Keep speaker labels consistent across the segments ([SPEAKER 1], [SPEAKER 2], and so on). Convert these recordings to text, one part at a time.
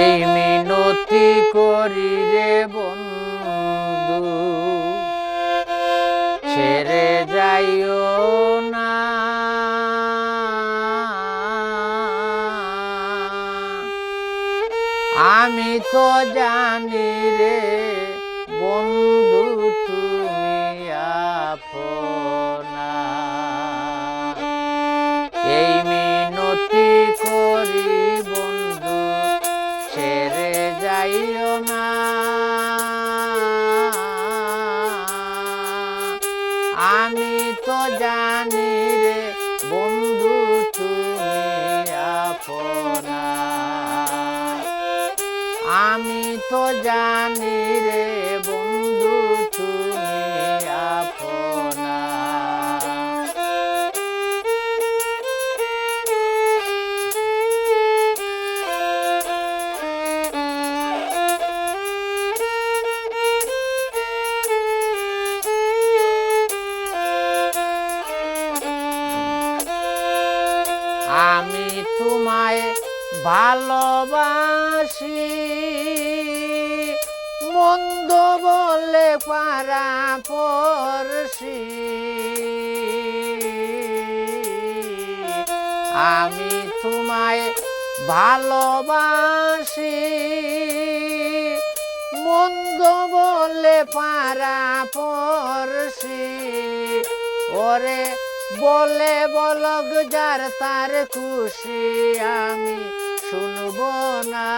[SPEAKER 1] এই মিনতি করি রে বন্ধু ছেড়ে যাইও না। আমি তো জানি রে আমি তো জানি রে বন্ধু তুমি আমি তো জানি রে ভালোবাসি। মন্দ বলে পারা পড়ছি। আমি তোমায় ভালোবাসি। মন্দ বলে পারা পড়ছি। ওরে বলে বলগ যার তার খুশি আমি শুনব না।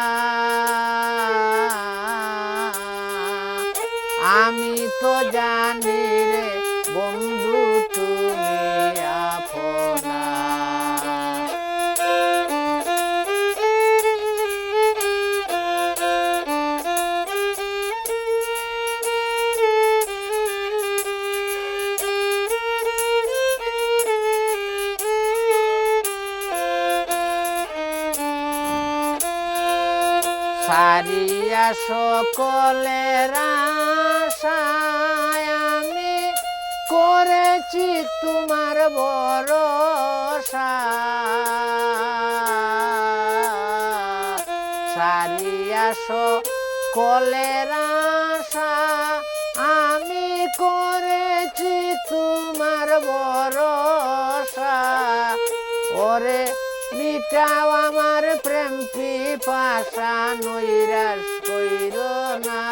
[SPEAKER 1] আমি তো জানি রে বন্ধু সারিয়া সকলের আমি করেছি তোমার ভরসা। সারিয়া আমি করেছি তোমার ভরসা। ওরে মিটাও আমার প্রেম পিপাসা নৈরাস কইর না।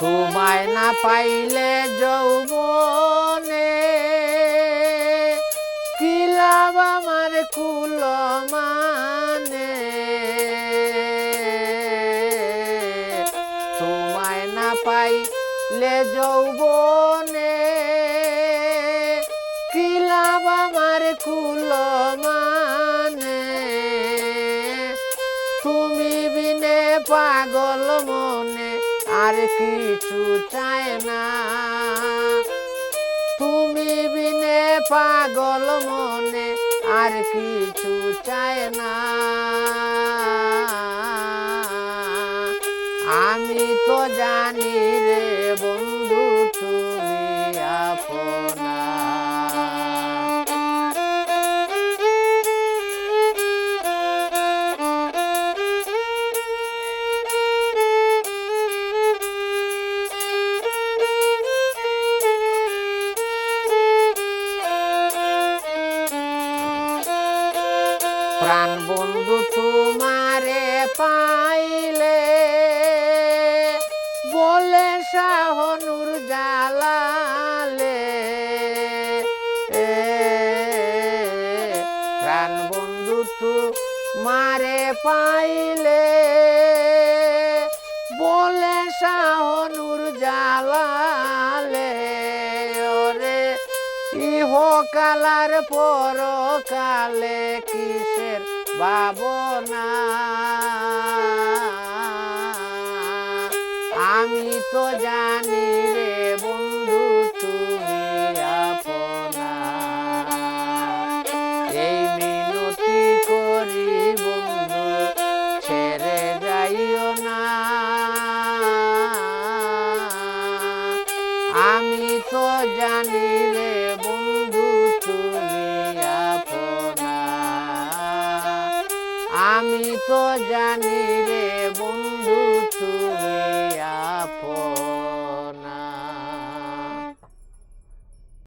[SPEAKER 1] তোমায় না পাইলে যৌবনে কি লাভ আমার কুল মানে? তোমায় না পাইলে যৌবনে কি লাভ আমার কুল মানে? তুমি বিনে পাগল মনে আর কিছু চায় না। তুমি বিনে পাগল মনে আর কিছু চায় না। আমি তো জানি দিলে। বলে শাহনুর জালালে। প্রাণ বন্ধু তু মারে পাইলে। বলে শাহনুর জালালে। ওরে, ইহকালার পরকালে কিসের ভাবনা? তো জানি রে বন্ধু, তুমি আপনা। এই মিনতি করি বন্ধু, ছেড়ে যাইও না। আমি তো জানি রে বন্ধু, তুমি আপনা। আমি তো জানি রে বন্ধু, তুমি আপ